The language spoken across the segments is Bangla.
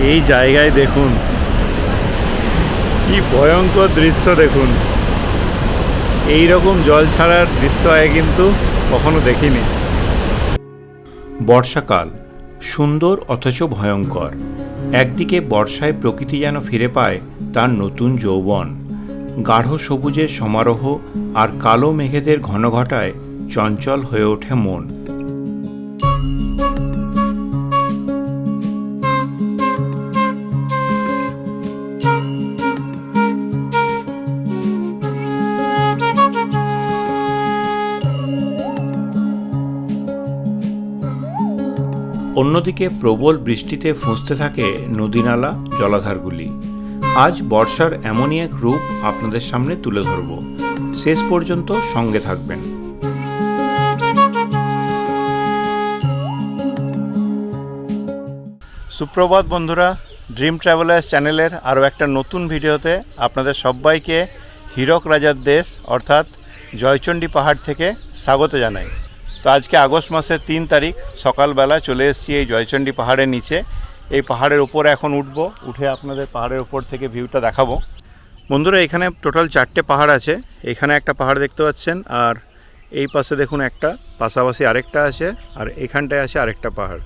এই জায়গায় দেখুন। কি ভয়ঙ্কর দৃশ্য দেখুন। এই রকম জল ছাড়ার দৃশ্য আগে কিন্তু কখনো দেখিনি। বর্ষাকাল, সুন্দর অথচ ভয়ঙ্কর। একদিকে বর্ষায় প্রকৃতি যেন ফিরে পায় তার নতুন যৌবন। গাঢ় সবুজের সমারোহ আর কালো মেঘেদের ঘনঘটায় চঞ্চল হয়ে ওঠে মন। অন্যদিকে প্রবল বৃষ্টিতে ফুঁসতে থাকে নদীনালা, জলাধারগুলি। আজ বর্ষার এমনই এক রূপ আপনাদের সামনে তুলে ধরব। শেষ পর্যন্ত সঙ্গে থাকবেন। সুপ্রভাত বন্ধুরা ড্রিম ট্রাভেলার্স চ্যানেলের আরও একটা নতুন ভিডিওতে আপনাদের সবাইকে হীরক রাজার দেশ, অর্থাৎ জয়চণ্ডী পাহাড় থেকে স্বাগত জানাই। তো আজকে আগস্ট মাসের তিন তারিখ সকালবেলা চলে এসেছি এই জয়চণ্ডী পাহাড়ের নিচে। এই পাহাড়ের উপরে এখন উঠবো, উঠে আপনাদের পাহাড়ের উপর থেকে ভিউটা দেখাবো। বন্ধুরা, এখানে টোটাল চারটে পাহাড় আছে। এখানে একটা পাহাড় দেখতে পাচ্ছেন, আর এই পাশে দেখুন একটা, পাশাপাশি আরেকটা আছে, আর এখানটায় আছে আরেকটা পাহাড়।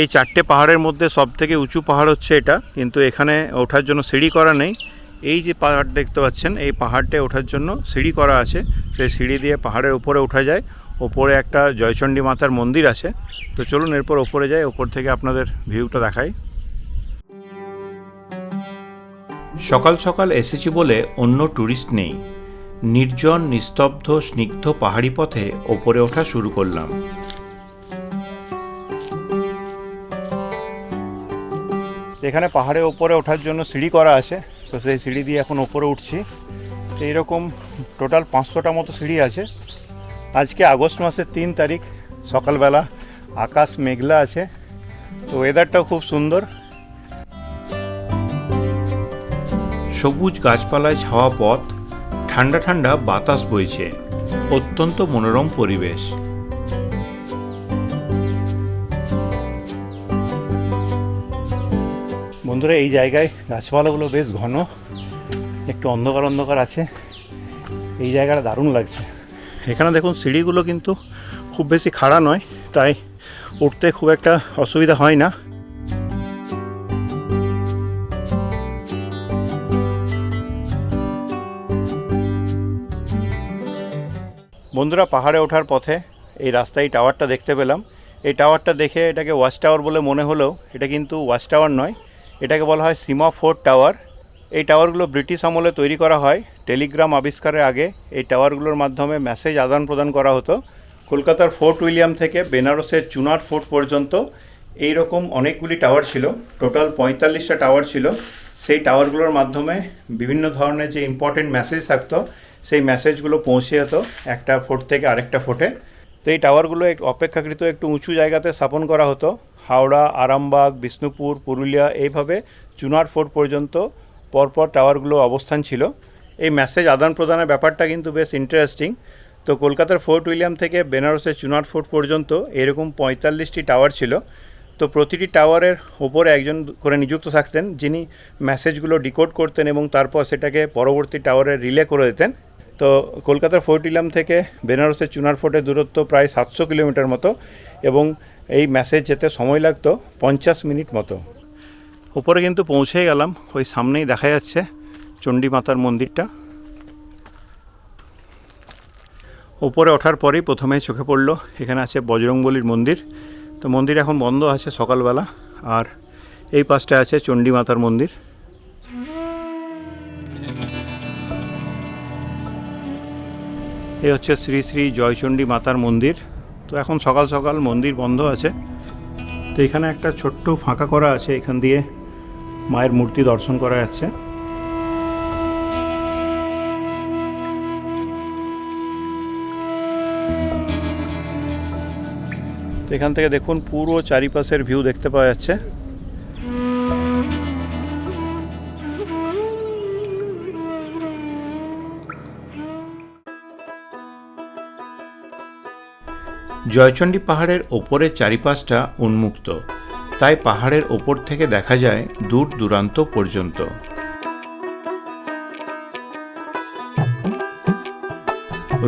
এই চারটে পাহাড়ের মধ্যে সব থেকে উঁচু পাহাড় হচ্ছে এটা, কিন্তু এখানে ওঠার জন্য সিঁড়ি করা নেই। এই যে পাহাড় দেখতে পাচ্ছেন, এই পাহাড়টায় ওঠার জন্য সিঁড়ি করা আছে। সেই সিঁড়ি দিয়ে পাহাড়ের উপরে ওঠা যায়। ওপরে একটা জয়চণ্ডী মাতার মন্দির আছে। তো চলুন এরপর ওপরে যাই ওপর থেকে আপনাদের ভিউটা দেখাই। সকাল সকাল এসেছি বলে অন্য ট্যুরিস্ট নেই। নির্জন নিস্তব্ধ স্নিগ্ধ পাহাড়ি পথে ওপরে ওঠা শুরু করলাম। এখানে পাহাড়ে ওপরে ওঠার জন্য সিঁড়ি করা আছে। তো সেই সিঁড়ি দিয়ে এখন ওপরে উঠছি। তো এইরকম টোটাল পাঁচশোটা মতো সিঁড়ি আছে। আজকে আগস্ট মাসের তিন তারিখ সকালবেলা আকাশ মেঘলা আছে তো ওয়েদারটাও খুব সুন্দর। সবুজ গাছপালায় ছাওয়া পথ ঠান্ডা ঠান্ডা বাতাস বইছে অত্যন্ত মনোরম পরিবেশ। বন্ধুরা এই জায়গায় গাছপালাগুলো বেশ ঘন একটু অন্ধকার অন্ধকার আছে এই জায়গাটা দারুণ লাগছে। এখানে দেখুন সিঁড়িগুলো কিন্তু খুব বেশি খাড়া নয়, তাই উঠতে খুব একটা অসুবিধা হয় না। বন্ধুরা, পাহাড়ে ওঠার পথে এই রাস্তায় টাওয়ারটা দেখতে পেলাম। এই টাওয়ারটা দেখে এটাকে ওয়াচ টাওয়ার বলে মনে হলেও এটা কিন্তু ওয়াচ টাওয়ার নয়, এটাকে বলা হয় সীমা ফোর্ট টাওয়ার। এই টাওয়ারগুলো ব্রিটিশ আমলে তৈরি করা হয়। টেলিগ্রাম আবিষ্কারের আগে এই টাওয়ারগুলোর মাধ্যমে মেসেজ আদান প্রদান করা হতো। কলকাতার ফোর্ট উইলিয়াম থেকে বেনারসের চুনার ফোর্ট পর্যন্ত এই রকম অনেকগুলি টাওয়ার ছিল। টোটাল পঁয়তাল্লিশটা টাওয়ার ছিল। সেই টাওয়ারগুলোর মাধ্যমে বিভিন্ন ধরনের যে ইম্পর্টেন্ট মেসেজ থাকতো, সেই মেসেজগুলো পৌঁছে যেত একটা ফোর্ট থেকে আরেকটা ফোর্টে। তো এই টাওয়ারগুলো এক অপেক্ষাকৃত একটু উঁচু জায়গাতে স্থাপন করা হতো। হাওড়া, আরামবাগ, বিষ্ণুপুর, পুরুলিয়া এইভাবে চুনার ফোর্ট পর্যন্ত পরপর টাওয়ারগুলো অবস্থান ছিল। এই মেসেজ আদান প্রদানের ব্যাপারটা কিন্তু বেশ ইন্টারেস্টিং তো কলকাতার ফোর্ট উইলিয়াম থেকে বেনারসের চুনার ফোর্ট পর্যন্ত এরকম পঁয়তাল্লিশটি টাওয়ার ছিল। তো প্রতিটি টাওয়ারের ওপরে একজন করে নিযুক্ত থাকতেন, যিনি মেসেজগুলো ডিকোড করতেন এবং তারপর সেটাকে পরবর্তী টাওয়ারে রিলে করে দিতেন। তো কলকাতার ফোর্ট উইলিয়াম থেকে বেনারসের চুনার ফোর্টের দূরত্ব প্রায় সাতশো কিলোমিটার মতো এবং এই মেসেজ যেতে সময় লাগতো পঞ্চাশ মিনিট মতো। উপরে কিন্তু পৌঁছে গেলাম, ওই সামনেই দেখা যাচ্ছে চণ্ডী মাতার মন্দিরটা। উপরে ওঠার পরেই প্রথমেই চোখে পড়ল, এখানে আছে বজরংবলির মন্দির। তো মন্দির এখন বন্ধ আছে সকালবেলা, আর এই পাশটা আছে চণ্ডী মাতার মন্দির। এই হচ্ছে শ্রী শ্রী জয়চণ্ডী মাতার মন্দির। তো এখন সকাল সকাল মন্দির বন্ধ আছে। তো এখানে একটা ছোট্ট ফাঁকা করা আছে এখান দিয়ে। মায়ের মূর্তি দর্শন করা যাচ্ছে। তো এখান থেকে দেখুন, পুরো চারিপাশের ভিউ দেখতে পাওয়া যাচ্ছে। জয়চণ্ডী পাহাড়ের ওপরের চারিপাশটা উন্মুক্ত। তাই পাহাড়ের ওপর থেকে দেখা যায় দূর দূরান্ত পর্যন্ত।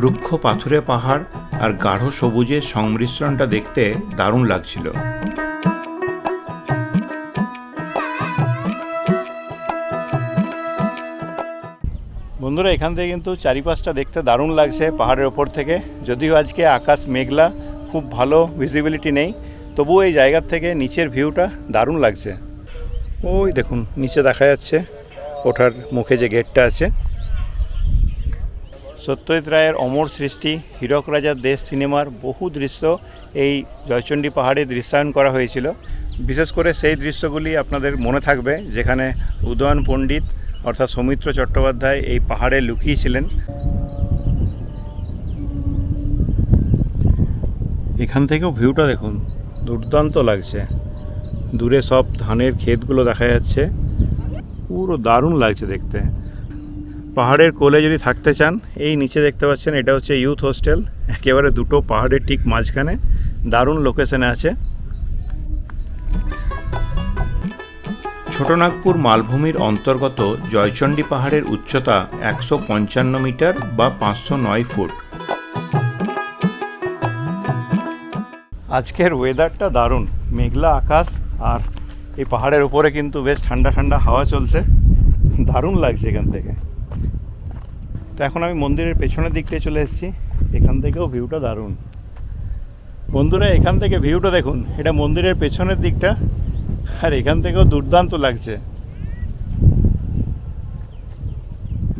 রুক্ষ পাথুরে পাহাড় আর গাঢ় সবুজের সংমিশ্রণটা দেখতে দারুণ লাগছিল। বন্ধুরা, এখান থেকে কিন্তু চারিপাশটা দেখতে দারুণ লাগছে পাহাড়ের ওপর থেকে। যদিও আজকে আকাশ মেঘলা, খুব ভালো ভিজিবিলিটি নেই। তবুও এই জায়গার থেকে নিচের ভিউটা দারুণ লাগছে। ওই দেখুন, নিচে দেখা যাচ্ছে ওঠার মুখে যে গেটটা আছে। সত্যজিৎ রায়ের অমর সৃষ্টি, হীরক রাজার দেশ সিনেমার বহু দৃশ্য এই জয়চণ্ডী পাহাড়ে দৃশ্যায়ন করা হয়েছিল। বিশেষ করে সেই দৃশ্যগুলি আপনাদের মনে থাকবে, যেখানে উদয়ন পণ্ডিত অর্থাৎ সৌমিত্র চট্টোপাধ্যায় এই পাহাড়ে লুকিয়েছিলেন। এখান থেকেও ভিউটা দেখুন। দুর্দান্ত লাগছে। দূরে সব ধানের ক্ষেতগুলো দেখা যাচ্ছে। পুরো দারুণ লাগছে দেখতে। পাহাড়ের কোলে যদি থাকতে চান, এই নিচে দেখতে পাচ্ছেন, এটা হচ্ছে ইউথ হোস্টেল একেবারে দুটো পাহাড়ের ঠিক মাঝখানে। দারুণ লোকেশনে আছে। ছোটনাগপুর মালভূমির অন্তর্গত জয়চণ্ডী পাহাড়ের উচ্চতা একশো পঞ্চান্ন মিটার বা পাঁচশো নয় ফুট। আজকের ওয়েদারটা দারুণ। মেঘলা আকাশ আর এই পাহাড়ের উপরে কিন্তু বেশ ঠান্ডা ঠান্ডা হাওয়া চলছে। দারুণ লাগছে এখান থেকে। তো এখন আমি মন্দিরের পেছনের দিকটায় চলে এসেছি। এখান থেকেও ভিউটা দারুণ। বন্ধুরা, এখান থেকে ভিউটা দেখুন। এটা মন্দিরের পেছনের দিকটা আর এখান থেকেও দুর্দান্ত লাগছে।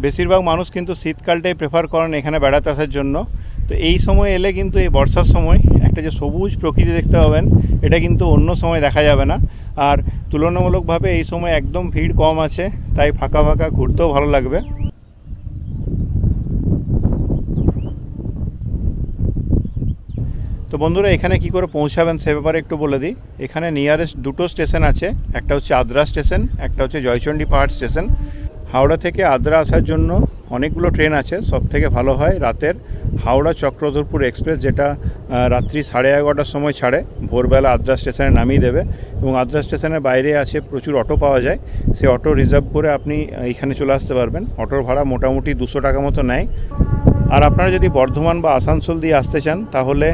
বেশিরভাগ মানুষ কিন্তু শীতকালটাই প্রেফার করেন এখানে বেড়াতে আসার জন্য। তো এই সময় এলে কিন্তু এই বর্ষার সময় একটা যে সবুজ প্রকৃতি দেখতে পাবেন, এটা কিন্তু অন্য সময় দেখা যাবে না। আর তুলনামূলকভাবে এই সময় একদম ভিড় কম আছে, তাই ফাঁকা ফাঁকা ঘুরতেও ভালো লাগবে। তো বন্ধুরা, এখানে কি করে পৌঁছাবেন সে ব্যাপারে একটু বলে দিই। এখানে নিয়ারেস্ট দুটো স্টেশন আছে, একটা হচ্ছে আদ্রা স্টেশন একটা হচ্ছে জয়চণ্ডী পাহাড় স্টেশন হাওড়া থেকে আদ্রা আসার জন্য অনেকগুলো ট্রেন আছে সব থেকে ভালো হয় রাতের হাওড়া চক্রধরপুর এক্সপ্রেস যেটা রাত্রি সাড়ে এগারোটার সময় ছাড়ে। ভোরবেলা আদ্রা স্টেশনে নামিয়ে দেবে এবং আদ্রা স্টেশনের বাইরে আছে প্রচুর অটো পাওয়া যায়। সে অটো রিজার্ভ করে আপনি এখানে চলে আসতে পারবেন। অটোর ভাড়া মোটামুটি দুশো টাকা মতো নেয়। আর আপনারা যদি বর্ধমান বা আসানসোল দিয়ে আসতে চান, তাহলে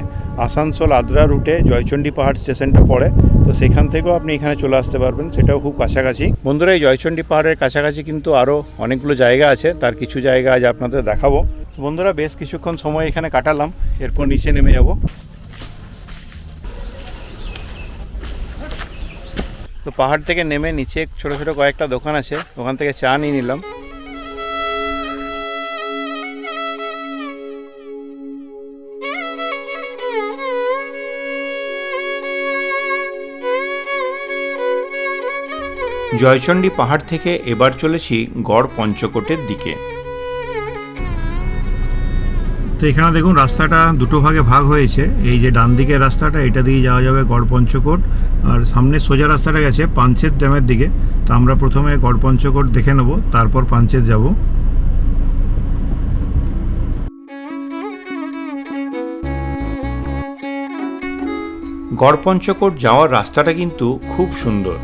আসানসোল আদ্রা রুটে জয়চণ্ডী পাহাড় স্টেশনটা পড়ে। তো সেখান থেকেও আপনি এখানে চলে আসতে পারবেন। সেটাও খুব কাছাকাছি। বন্ধুরা, এই জয়চণ্ডী পাহাড়ের কাছাকাছি কিন্তু আরও অনেকগুলো জায়গা আছে। তার কিছু জায়গা আজ আপনাদের দেখাবো। বন্ধুরা, বেশ কিছুক্ষণ সময় এখানে কাটালাম। এরপর নিচে নেমে যাব। তো পাহাড় থেকে নেমে নিচে ছোটো ছোটো কয়েকটা দোকান আছে, ওখান থেকে চা নিয়ে নিলাম। জয়চণ্ডী পাহাড় থেকে এবার চলেছি গড় পঞ্চকোটের দিকে। তো এখানে দেখুন রাস্তাটা দুটো ভাগে ভাগ হয়েছে। এই যে ডান দিকের রাস্তাটা, এটা দিয়ে যাওয়া যাবে গড়পঞ্চকোট। আর সামনে সোজা রাস্তাটা গেছে পাঞ্চেত ড্যামের দিকে। তো আমরা প্রথমে গড়পঞ্চকোট দেখে নেব, তারপর পাঞ্চেত যাব। গড়পঞ্চকোট যাওয়ার রাস্তাটা কিন্তু খুব সুন্দর।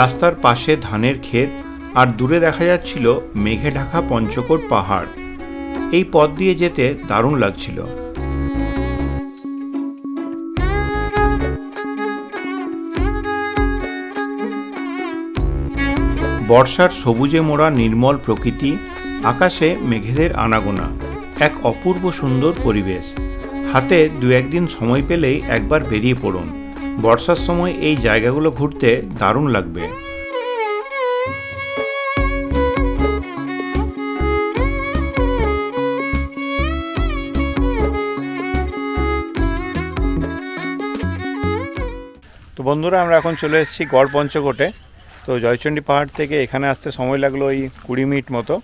রাস্তার পাশে ধানের ক্ষেত, আর দূরে দেখা যাচ্ছিল মেঘে ঢাকা পঞ্চকোট পাহাড়। এই পথ দিয়ে যেতে দারুণ লাগছিল। বর্ষার সবুজে মোড়া নির্মল প্রকৃতি, আকাশে মেঘেদের আনাগোনা, এক অপূর্ব সুন্দর পরিবেশ। হাতে দু একদিন সময় পেলেই একবার বেরিয়ে পড়ুন। বর্ষার সময় এই জায়গাগুলো ঘুরতে দারুণ লাগবে। তো বন্ধুরা, আমরা এখন চলে এসেছি গড় পঞ্চকোটে। তো জয়চণ্ডী পাহাড় থেকে এখানে আসতে সময় লাগল ওই কুড়ি মিনিট মতো।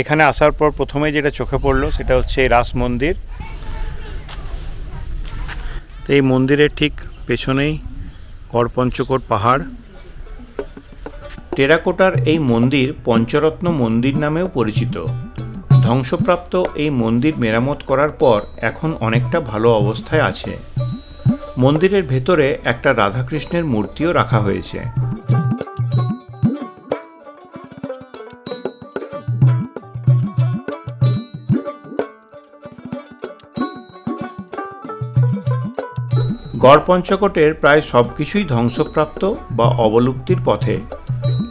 এখানে আসার পর প্রথমে যেটা চোখে পড়ল সেটা হচ্ছে রাস মন্দির। তো এই মন্দিরের ঠিক পেছনেই গড় পঞ্চকোট পাহাড়। টেরাকোটার এই মন্দির পঞ্চরত্ন মন্দির নামেও পরিচিত। ধ্বংসপ্রাপ্ত এই মন্দির মেরামত করার পর এখন অনেকটা ভালো অবস্থায় আছে। মন্দিরের ভেতরে একটা রাধাকৃষ্ণের মূর্তিও রাখা হয়েছে। গড় পঞ্চকোটের প্রায় সব কিছুই ধ্বংসপ্রাপ্ত বা অবলুপ্তির পথে।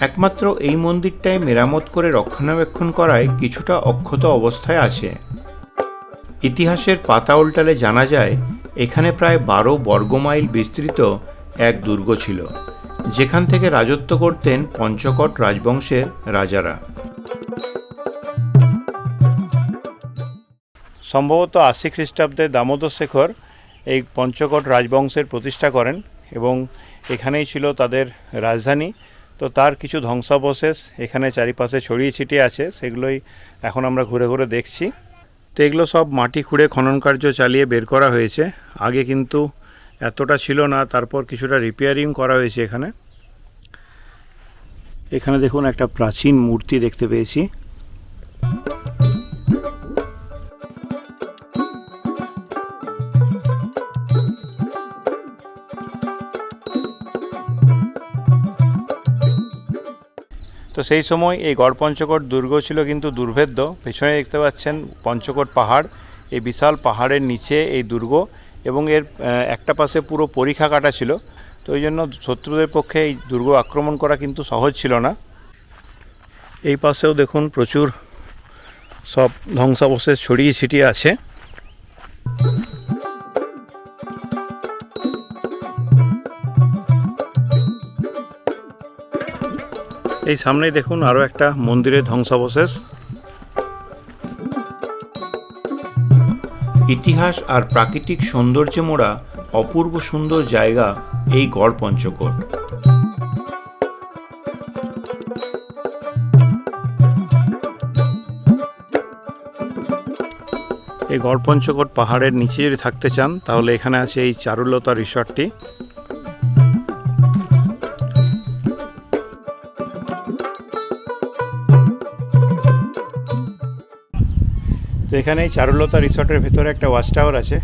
একমাত্র এই মন্দিরটাই মেরামত করে রক্ষণাবেক্ষণ করায় কিছুটা অক্ষত অবস্থায় আছে। ইতিহাসের পাতা উল্টালে জানা যায়, এখানে প্রায় বারো বর্গমাইল বিস্তৃত এক দুর্গ ছিল, যেখান থেকে রাজত্ব করতেন পঞ্চকট রাজবংশের রাজারা। সম্ভবত আশি খ্রিস্টাব্দে দামোদর শেখর এই পঞ্চকট রাজবংশের প্রতিষ্ঠা করেন এবং এখানেই ছিল তাদের রাজধানী। তো তার কিছু ধ্বংসাবশেষ এখানে চারিপাশে ছড়িয়ে ছিটিয়ে আছে, সেগুলোই এখন আমরা ঘুরে ঘুরে দেখছি। তো এগুলো সব মাটি খুঁড়ে খনন কার্য চালিয়ে বের করা হয়েছে। আগে কিন্তু এতটা ছিল না, তারপর কিছুটা রিপেয়ারিং করা হয়েছে এখানে। এখানে দেখুন একটা প্রাচীন মূর্তি দেখতে পেয়েছি। তো সেই সময় এই গড় পঞ্চকোট দুর্গ ছিল কিন্তু দুর্ভেদ্য। পেছনে দেখতে পাচ্ছেন পঞ্চকোট পাহাড়, এই বিশাল পাহাড়ের নিচে এই দুর্গ এবং এর একটা পাশে পুরো পরীক্ষা কাটা ছিল। তো ওই জন্য শত্রুদের পক্ষে এই দুর্গ আক্রমণ করা কিন্তু সহজ ছিল না। এই পাশেও দেখুন প্রচুর সব ধ্বংসাবশেষ ছড়িয়ে ছিটিয়ে আছে। এই সামনেই দেখুন আরও একটা মন্দিরের ধ্বংসাবশেষ। ইতিহাস আর প্রাকৃতিক সৌন্দর্যে মোড়া অপূর্ব সুন্দর জায়গা এই গড় পঞ্চকোট। এই গড় পঞ্চকোট পাহাড়ের নিচে যদি থাকতে চান, তাহলে এখানে আছে এই চারুলতা রিসর্টটি। এখানে চারুলতা রিসর্টের ভেতরে একটা ওয়াচ টাওয়ার আছে।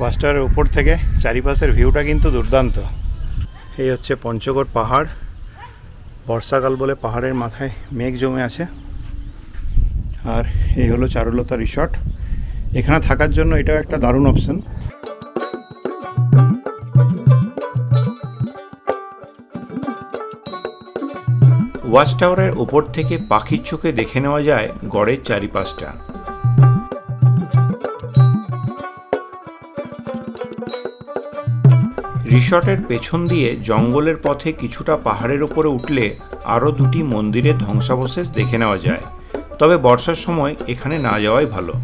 ওয়াচ টাওয়ারের উপর থেকে চারিপাশের ভিউটা কিন্তু দুর্দান্ত। এই হচ্ছে পঞ্চগড় পাহাড়। বর্ষাকাল বলে পাহাড়ের মাথায় মেঘ জমে আছে। আর এই হলো চারুলতা রিসর্ট। এখানে থাকার জন্য এটাও একটা দারুণ অপশন। ওয়াচ টাওয়ারের ওপর থেকে পাখির চোখে দেখে নেওয়া যায় গড়ের চারিপাশটা। রিসর্টের পেছন দিয়ে জঙ্গলের পথে কিছুটা পাহাড়ের ওপরে উঠলে আরও দুটি মন্দিরের ধ্বংসাবশেষ দেখে নেওয়া যায়। তবে বর্ষার সময় এখানে না যাওয়াই ভালো।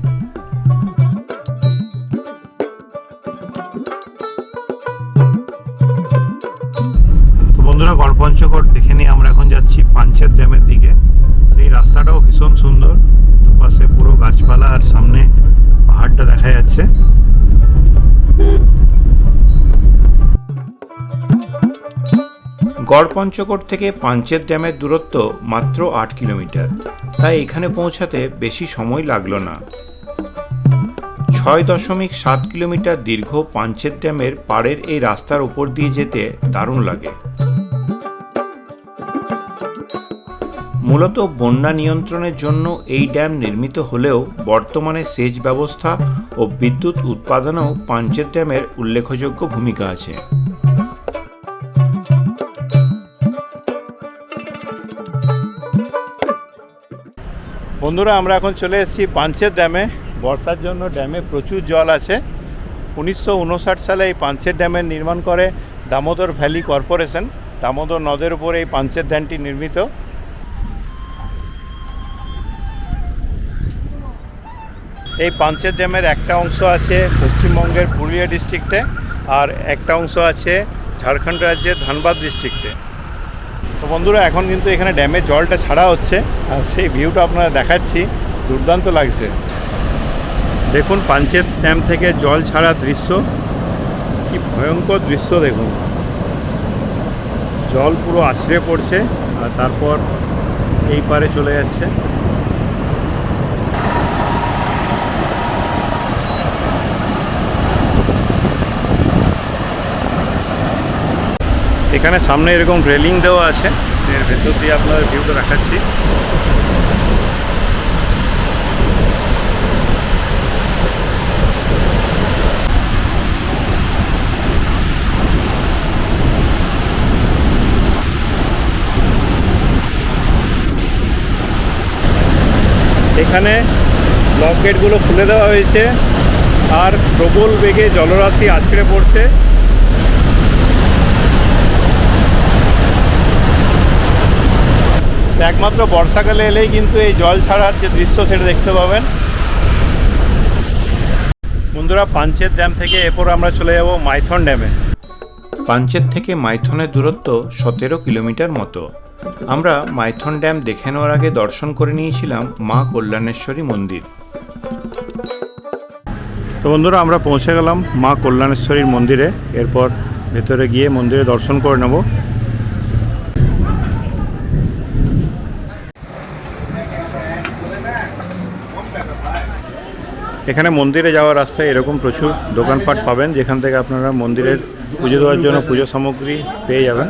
বন্ধুরা গড়পঞ্চকট দেখে নিয়ে আমরা এখন যাচ্ছি পাঞ্চের ড্যামের দিকে। এই রাস্তাটাও ভীষণ সুন্দর। দুপাশে পুরো গাছপালা আর সামনে পাহাড়টা দেখা যাচ্ছে। গড় পঞ্চকোট থেকে পাঞ্চেত ড্যামের দূরত্ব মাত্র আট কিলোমিটার। তাই এখানে পৌঁছাতে বেশি সময় লাগল না। ছয় দশমিক সাত কিলোমিটার দীর্ঘ পাঞ্চেত ড্যামের পাড়ের এই রাস্তার উপর দিয়ে যেতে দারুণ লাগে। মূলত বন্যা নিয়ন্ত্রণের জন্য এই ড্যাম নির্মিত হলেও বর্তমানে সেচ ব্যবস্থা ও বিদ্যুৎ উৎপাদনেও পাঞ্চেত ড্যামের উল্লেখযোগ্য ভূমিকা আছে। বন্ধুরা, আমরা এখন চলে এসেছি পাঞ্চের ড্যামে। বর্ষার জন্য ড্যামে প্রচুর জল আছে। উনিশশো উনষাট সালে এই পাঞ্চের ড্যামের নির্মাণ করে দামোদর ভ্যালি কর্পোরেশন। দামোদর নদের উপরে এই পাঞ্চের ড্যামটি নির্মিত। এই পাঞ্চের ড্যামের একটা অংশ আছে পশ্চিমবঙ্গের পুরুলিয়া ডিস্ট্রিক্টে আর একটা অংশ আছে ঝাড়খণ্ড রাজ্যের ধানবাদ ডিস্ট্রিক্টে। তো বন্ধুরা, এখন কিন্তু এখানে ড্যামে জলটা ছাড়া হচ্ছে, আর সেই ভিউটা আপনারা দেখাচ্ছি। দুর্দান্ত লাগছে। দেখুন, পাঞ্চেত ড্যাম থেকে জল ছাড়া দৃশ্য। কি ভয়ঙ্কর দৃশ্য, দেখুন। জল পুরো আছড়ে পড়ছে, আর তারপর এই পারে চলে যাচ্ছে। এখানে সামনে এরকম রেলিং দেওয়া আছে। এর ভেতর দিয়ে আপনাদের ভিউটা দেখাচ্ছি। এখানে লক গেটগুলো খুলে দেওয়া হয়েছে। আর প্রবল বেগে জলরাশি আছড়ে পড়ছে। একমাত্র বর্ষাকালে এলেই কিন্তু এই জল ছাড়ার যে দৃশ্য সেটা দেখতে পাবেন। বন্ধুরা পাঞ্চের ড্যাম থেকে এরপর আমরা চলে যাব মাইথন ড্যামে। পাঞ্চেত থেকে মাইথনের দূরত্ব সতেরো কিলোমিটার মতো। আমরা মাইথন ড্যাম দেখে নেওয়ার আগে দর্শন করে নিয়েছিলাম মা কল্যাণেশ্বরী মন্দির। তো বন্ধুরা আমরা পৌঁছে গেলাম মা কল্যাণেশ্বরীর মন্দিরে। এরপর ভেতরে গিয়ে মন্দিরে দর্শন করে নেব। এখানে মন্দিরে যাওয়ার রাস্তায় এরকম প্রচুর দোকানপাট পাবেন, যেখান থেকে আপনারা মন্দিরের পুজো দেওয়ার জন্য পুজো সামগ্রী পেয়ে যাবেন।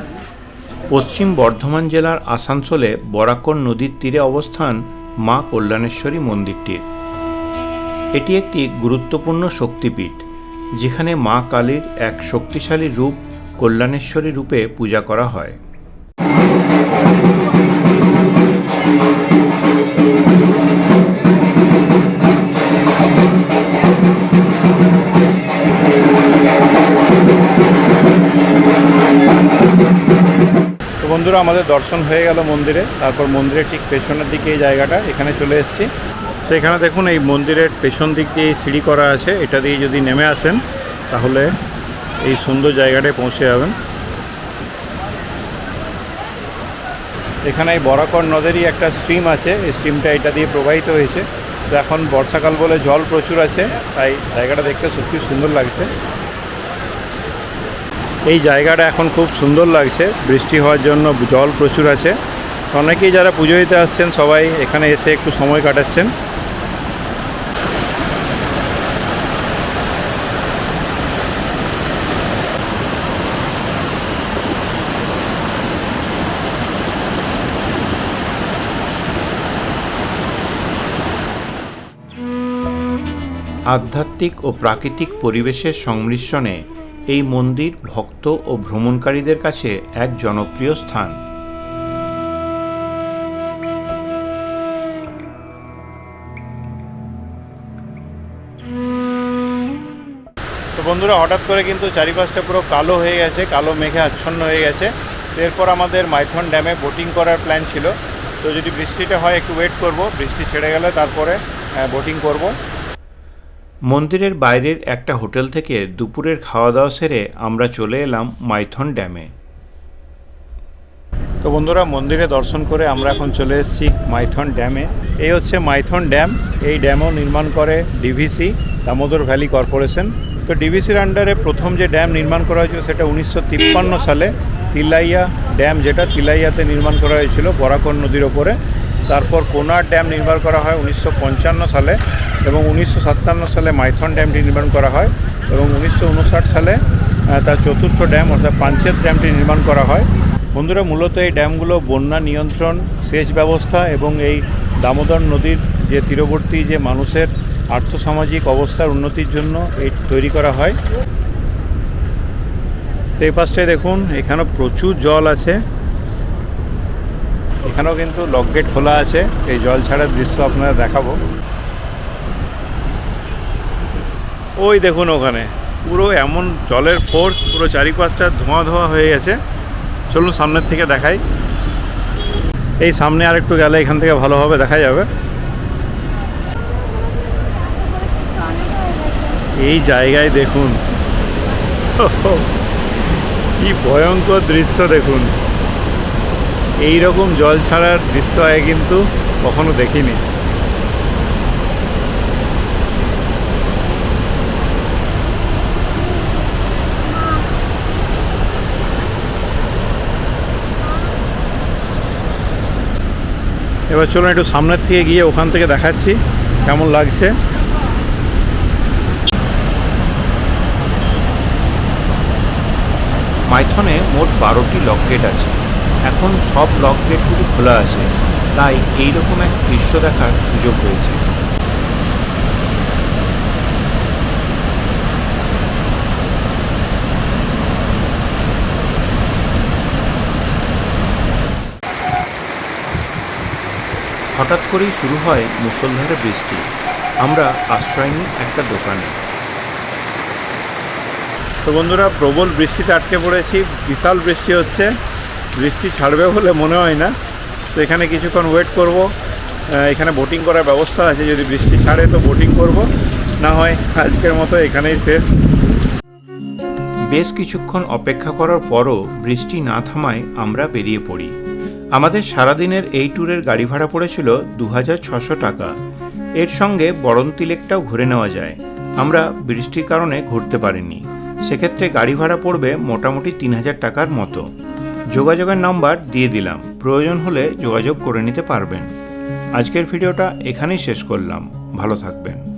পশ্চিম বর্ধমান জেলার আসানসোলে বরাকর নদীর তীরে অবস্থান মা কল্যাণেশ্বরী মন্দিরটির এটি একটি গুরুত্বপূর্ণ শক্তিপীঠ, যেখানে মা কালীর এক শক্তিশালী রূপ কল্যাণেশ্বরী রূপে পূজা করা হয়। বন্ধুরা, আমাদের দর্শন হয়ে গেল মন্দিরে। তারপর মন্দিরের ঠিক পেছনের দিকে এই জায়গাটা, এখানে চলে এসেছি। তো এখানে দেখুন, এই মন্দিরের পেছন দিক দিয়ে সিঁড়ি করা আছে। এটা দিয়ে যদি নেমে আসেন, তাহলে এই সুন্দর জায়গাটায় পৌঁছে যাবেন। এখানে এই বরাকর নদেরই একটা স্ট্রিম আছে। এই স্ট্রিমটা এটা দিয়ে প্রবাহিত হয়েছে। তো এখন বর্ষাকাল বলে জল প্রচুর আছে। তাই জায়গাটা দেখতে সত্যি সুন্দর লাগছে। এই জায়গাটা এখন খুব সুন্দর লাগছে। বৃষ্টি হওয়ার জন্য জল প্রচুর আছে। অনেকেই যারা পুজো দিতে আসছেন, সবাই এখানে এসে একটু সময় কাটাচ্ছেন। আধ্যাত্মিক ও প্রাকৃতিক পরিবেশের সংমিশ্রণে এই মন্দির ভক্ত ও ভ্রমণকারীদের কাছে এক জনপ্রিয় স্থান। তো বন্ধুরা, হঠাৎ করে কিন্তু চারিপাশটা পুরো কালো হয়ে গেছে, কালো মেঘে আচ্ছন্ন হয়ে গেছে। এরপর আমাদের মাইথন ড্যামে বোটিং করার প্ল্যান ছিল। তো যদি বৃষ্টিটা হয়, একটু ওয়েট করব। বৃষ্টি ছেড়ে গেলে তারপরে বোটিং করব। মন্দিরের বাইরের একটা হোটেল থেকে দুপুরের খাওয়া দাওয়া সেরে আমরা চলে এলাম মাইথন ড্যামে। তো বন্ধুরা, মন্দিরে দর্শন করে আমরা এখন চলে এসেছি মাইথন ড্যামে। এই হচ্ছে মাইথন ড্যাম। এই ড্যামও নির্মাণ করে ডিভিসি দামোদর ভ্যালি কর্পোরেশন। তো ডিভিসির আন্ডারে প্রথম যে ড্যাম নির্মাণ করা হয়েছিল সেটা উনিশশো তিপ্পান্ন সালে তিলাইয়া ড্যাম, যেটা তিলাইয়াতে নির্মাণ করা হয়েছিল বরাকর নদীর ওপরে। তারপর কোনার ড্যাম নির্মাণ করা হয় উনিশশো পঞ্চান্ন সালে। এবং উনিশশো সাতান্ন সালে মাইথন ড্যামটি নির্মাণ করা হয় এবং উনিশশো উনষাট সালে তার চতুর্থ ড্যাম অর্থাৎ পাঞ্চেত ড্যামটি নির্মাণ করা হয়। বন্ধুরা, মূলত এই ড্যামগুলো বন্যা নিয়ন্ত্রণ, সেচ ব্যবস্থা এবং এই দামোদর নদীর যে তীরবর্তী যে মানুষের আর্থসামাজিক অবস্থার উন্নতির জন্য এই তৈরি করা হয়। তো এই পাশটায় দেখুন, এখানেও প্রচুর জল আছে। এখানেও কিন্তু লক গেট খোলা আছে। এই জল ছাড়ার দৃশ্য আপনারা দেখাবো। ওই দেখুন ওখানে। পুরো এমন জলের ফোর্স পুরো চারিপাশটা ধোঁয়া ধোঁয়া হয়ে গেছে। চলুন সামনের থেকে দেখাই। এই সামনে আর একটু গেলে এখান থেকে ভালোভাবে দেখা যাবে। এই জায়গায় দেখুন। কি ভয়ঙ্কর দৃশ্য দেখুন। এই রকম জল ছাড়ার দৃশ্য আগে কিন্তু কখনো দেখিনি। এবার চলুন একটু সামনের থেকে গিয়ে ওখান থেকে দেখাচ্ছি কেমন লাগছে। মাইথনে মোট বারোটি লক গেট আছে। এখন সব লক গেটগুলি খোলা আছে। তাই এইরকম এক দৃশ্য দেখার সুযোগ হয়েছে হঠাৎ করেই শুরু হয় মুসলধারে বৃষ্টি। আমরা আশ্রয় নিই একটা দোকানে। তো বন্ধুরা প্রবল বৃষ্টিতে আটকে পড়েছি। বিশাল বৃষ্টি হচ্ছে। বৃষ্টি ছাড়বে বলে মনে হয় না। তো এখানে কিছুক্ষণ ওয়েট করব। এখানে বোটিং করার ব্যবস্থা আছে। যদি বৃষ্টি ছাড়ে তো বোটিং করব। না হয় আজকের মতো এখানেই শেষ। বেশ কিছুক্ষণ অপেক্ষা করার পরও বৃষ্টি না থামায় আমরা বেরিয়ে পড়ি। আমাদের সারাদিনের এই ট্যুরের গাড়ি ভাড়া পড়েছিল দু টাকা। এর সঙ্গে বরন্তি লেকটাও ঘুরে নেওয়া যায়। আমরা বৃষ্টির কারণে ঘুরতে পারিনি। সেক্ষেত্রে গাড়ি ভাড়া পড়বে মোটামুটি তিন হাজার টাকার মতো। যোগাযোগের নাম্বার দিয়ে দিলাম। প্রয়োজন হলে যোগাযোগ করে নিতে পারবেন। আজকের ভিডিওটা এখানেই শেষ করলাম। ভালো থাকবেন।